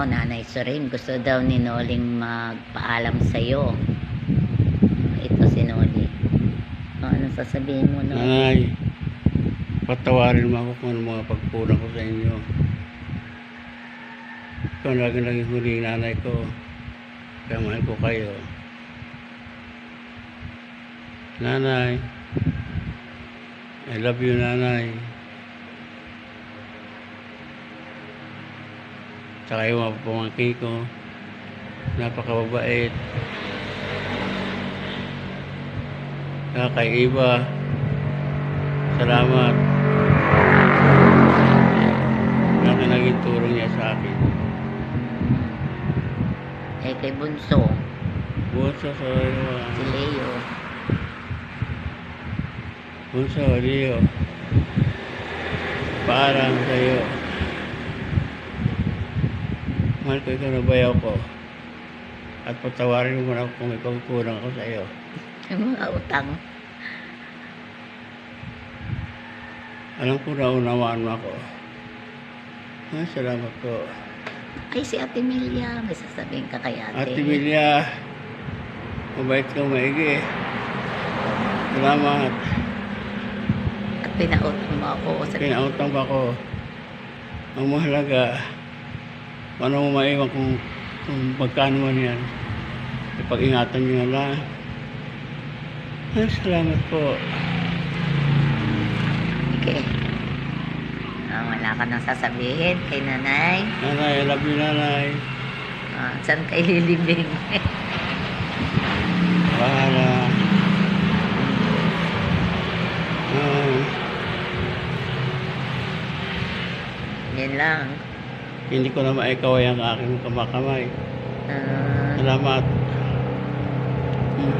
daw, Nanay Surin, gusto daw ni Noling magpaalam sa'yo. Ito si Noli. O, anong sasabihin mo, Noli? Nanay, patawarin mo ako kung ano mga pagkulang ko sa inyo. Ikaw lagi naging huling nanay ko. Kaya mahal ko kayo. Nanay, I love you, nanay. Tsaka yung mga pamangkin ko, napakababait. Tsaka kay Iba, salamat. Laki naging tulong niya sa akin. Eh, kay Bunso, Bunso sa iyo. si Leo. Bunso, Leo. Parang sa iyo. Mahal ko ikaw na bayaw ko. At patawarin mo na ako kung ikaw kulang ako sa iyo. Yung mga utang. Alam ko na unawaan mo ako. Ay, salamat po. Ay, si Ate Melia. May sasabihin ka kay Ate. Ate Milia, mabait ka maigi. Salamat. At pinautang mo ako sa Pinautang ba ko? Ang mahalaga, paano mo maiwan kung, kung magkano man yan? Ipag-ingatan nyo na lang. Ay, salamat po. Okay. Ah, wala ka nang sasabihin kay nanay. Nanay, I love you, nanay. Ah, saan kay lilibing? Bahala. Ah, Yan lang. Hindi ko na maikaway ang aking kamakamay. Ah, Salamat. Hmm.